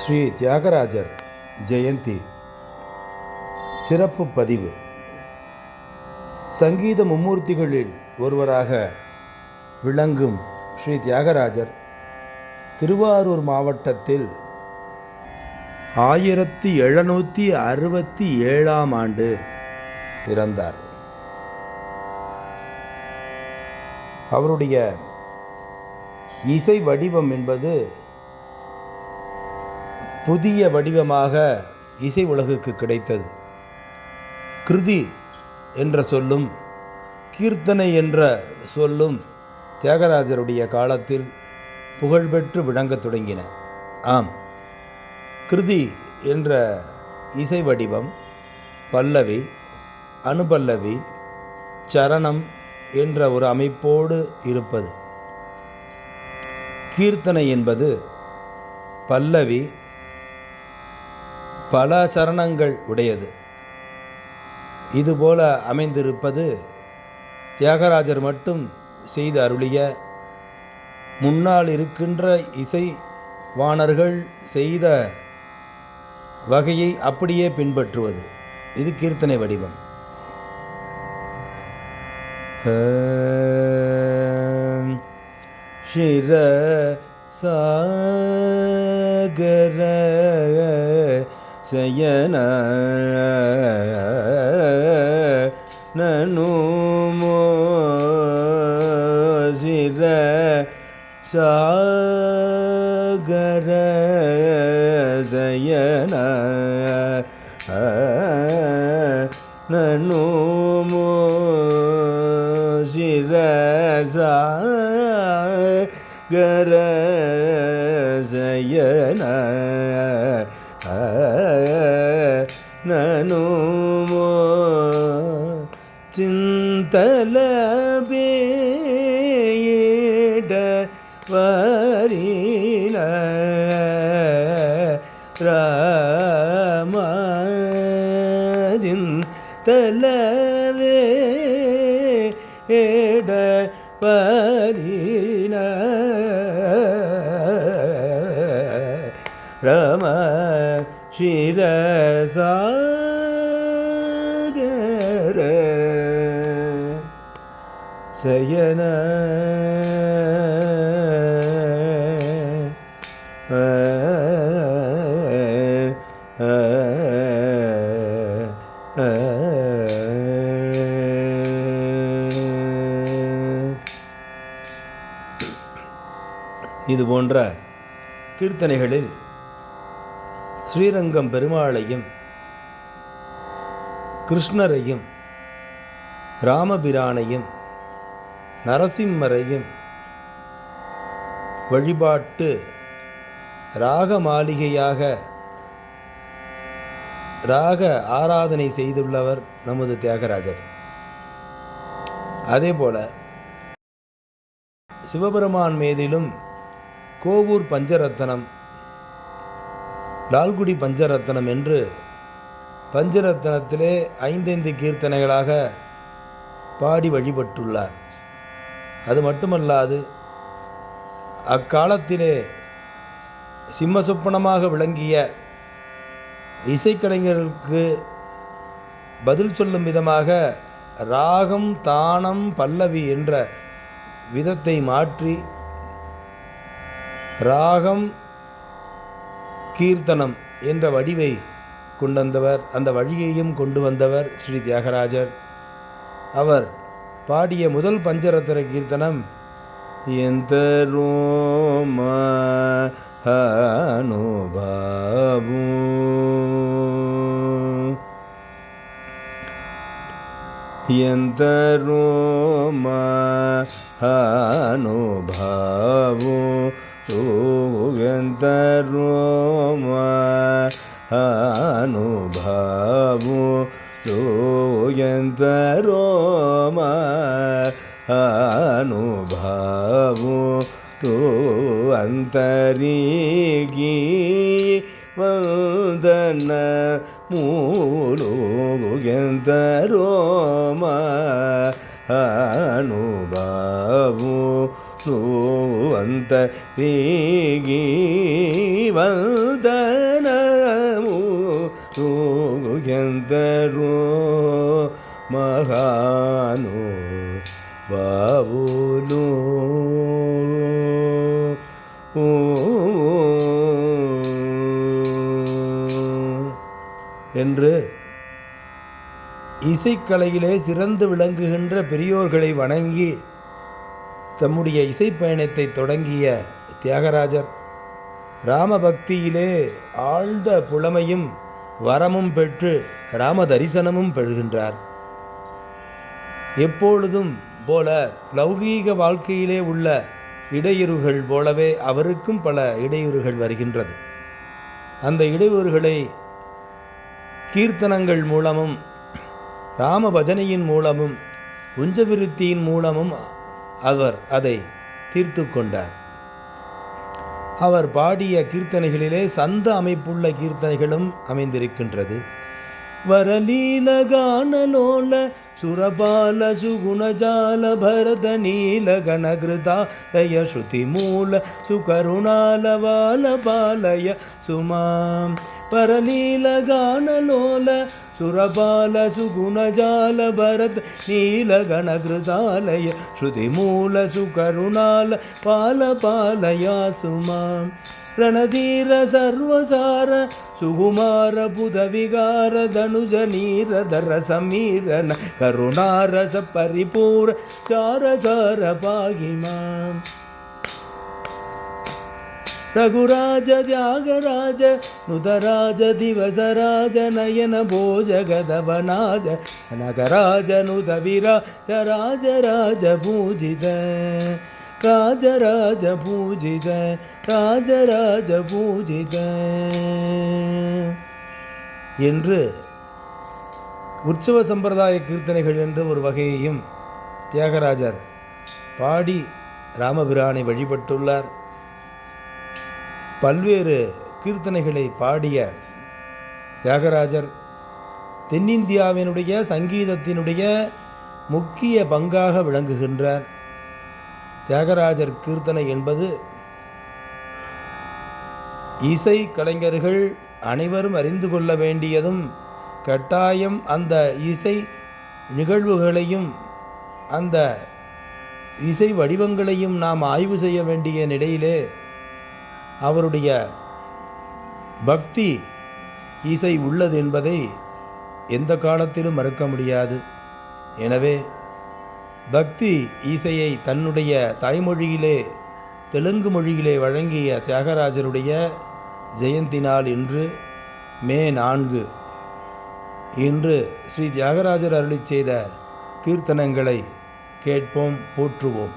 ஸ்ரீ தியாகராஜர் ஜெயந்தி. சிறப்பு பதிவு. சங்கீத மும்மூர்த்திகளில் ஒருவராக விளங்கும் ஸ்ரீ தியாகராஜர் திருவாரூர் மாவட்டத்தில் ஆயிரத்தி எழுநூற்றி அறுபத்தி ஏழாம் ஆண்டு பிறந்தார். அவருடைய இசை வடிவம் என்பது புதிய வடிவமாக இசை உலகுக்கு கிடைத்தது. கிருதி என்ற சொல்லும் கீர்த்தனை என்ற சொல்லும் தியாகராஜருடைய காலத்தில் புகழ்பெற்று விளங்கத் தொடங்கின. ஆம் கிருதி என்ற இசை வடிவம் பல்லவி அனுபல்லவி சரணம் என்ற ஒரு அமைப்போடு இருப்பது. கீர்த்தனை என்பது பல்லவி பல சரணங்கள் உடையது. இதுபோல அமைந்திருப்பது தியாகராஜர் மட்டும் செய்து அருளிய முன்னால் இருக்கின்ற இசைவாணர்கள் செய்த வகையை அப்படியே பின்பற்றுவது. இது கீர்த்தனை வடிவம். சிர சாகர செயன நனுமோ சிர சாகர தயன நனுமோ சிர சாகர ஜயன. మనోమా చింతలబేడ వారిణ రామాదిన్ తలవే ఏడ వారిణ రామ శిరసా சர சயன. இது போன்ற கீர்த்தனைகளில் ஸ்ரீரங்கம் பெருமாளையும் கிருஷ்ணரையும் ராமபிரானையும் நரசிம்மரையும் வழிபாட்டு ராக மாளிகையாக ராக ஆராதனை செய்துள்ளவர் நமது தியாகராஜர். அதேபோல சிவபெருமான் மீதிலும் கோவூர் பஞ்சரத்தனம் லால்குடி பஞ்சரத்தனம் என்று பஞ்சரத்தனத்திலே ஐந்தைந்து கீர்த்தனைகளாக பாடி வழிபட்டுள்ளார். அது மட்டுமல்லாது அக்காலத்திலே சிம்மசொப்பனமாக விளங்கிய இசைக்கலைஞர்களுக்கு பதில் சொல்லும் விதமாக ராகம் தானம் பல்லவி என்ற விதத்தை மாற்றி ராகம் கீர்த்தனம் என்ற வடிவை கொண்டு வந்தவர் அந்த வழியையும் கொண்டு வந்தவர் ஸ்ரீ தியாகராஜர். அவர் பாடிய முதல் பஞ்சரத்ன கீர்த்தனம் எந்த ரோம அனுபாபு எந்த ரோம அனுபாபு எந்த ரோம அனுபாபு ತೋಯಂತರೋಮ ಅನುಭಾವು ತೋ ಅಂತರಿಗಿ ವಂದನ ಮೂಲೋಗುಗೆಂತರೋಮ ಅನುಭಾವು ತೋ ಅಂತರಿಗಿ ವಂದ ఎందరో మహాను బాబులు என்று இசைக்கலையிலே சிறந்து விளங்குகின்ற பெரியோர்களை வணங்கி தம்முடைய இசைப்பயணத்தை தொடங்கிய தியாகராஜர் ராமபக்தியிலே ஆழ்ந்த புலமையும் வரமும் பெற்று ராம தரிசனமும் பெறுகின்றார். எப்பொழுதும் போல லௌகீக வாழ்க்கையிலே உள்ள இடையூறுகள் போலவே அவருக்கும் பல இடையூறுகள் வருகின்றது. அந்த இடையூறுகளை கீர்த்தனங்கள் மூலமும் ராம பஜனையின் மூலமும் உஞ்சவிருத்தியின் மூலமும் அவர் அதை தீர்த்து கொண்டார். அவர் பாடிய கீர்த்தனைகளிலே சந்த அமைப்புள்ள கீர்த்தனைகளும் அமைந்திருக்கின்றது. వరలీలగానలోల సురబాల సుగుణజాల భరత నీల గణగృతాలయ శృతిమూల సుకరుణాల బాల బాలయ సుమాం. పరలీలగానలోల సురబాల సుగుణజాల భరత నీల గణగృతాలయ శృతిమూల సుకరుణాల పాల పాలయ సుమాం. ರಣಧೀರ ಸರ್ವಸಾರ ಸುಗುಮಾರ ಬುಧ ವಿಗಾರ ಧನುಜ ನೀರ ಧರ ಸಮೀರನ ಕರುಣಾರಸ ಪರಿಪೂರ ಚಾರ ಸಾರ ಪಾಗಿಮಾ ರಘುರಾಜ ತ್ಯಾಗರಾಜ ನುತರಾಜ ದಿವಸರಾಜ ನಯನ ಭೋಜ ಗದವನಾಜ ನಗರಾಜ ನುತ ವಿರಾಜ ರಾಜ ರಾಜ ಪೂಜಿತ ராஜராஜ பூஜித ராஜராஜ பூஜித என்று உற்சவ சம்பிரதாய கீர்த்தனைகள் என்ற ஒரு வகையையும் தியாகராஜர் பாடி ராமபிரானை வழிபட்டுள்ளார். பல்வேறு கீர்த்தனைகளை பாடிய தியாகராஜர் தென்னிந்தியாவினுடைய சங்கீதத்தினுடைய முக்கிய பங்காக விளங்குகின்றார். தியாகராஜர் கீர்த்தனை என்பது இசை கலைஞர்கள் அனைவரும் அறிந்து கொள்ள வேண்டியதும் கட்டாயம் அந்த இசை நிகழ்வுகளையும் அந்த இசை வடிவங்களையும் நாம் ஆய்வு செய்ய வேண்டிய நிலையிலே அவருடைய பக்தி இசை உள்ளது என்பதை எந்த காலத்திலும் மறுக்க முடியாது. எனவே பக்தி இசையை தன்னுடைய தாய்மொழியிலே தெலுங்கு மொழியிலே வழங்கிய தியாகராஜருடைய ஜெயந்தி நாள் இன்று மே நான்கு. இன்று ஸ்ரீ தியாகராஜர் அருளி செய்த கீர்த்தனங்களை கேட்போம் போற்றுவோம்.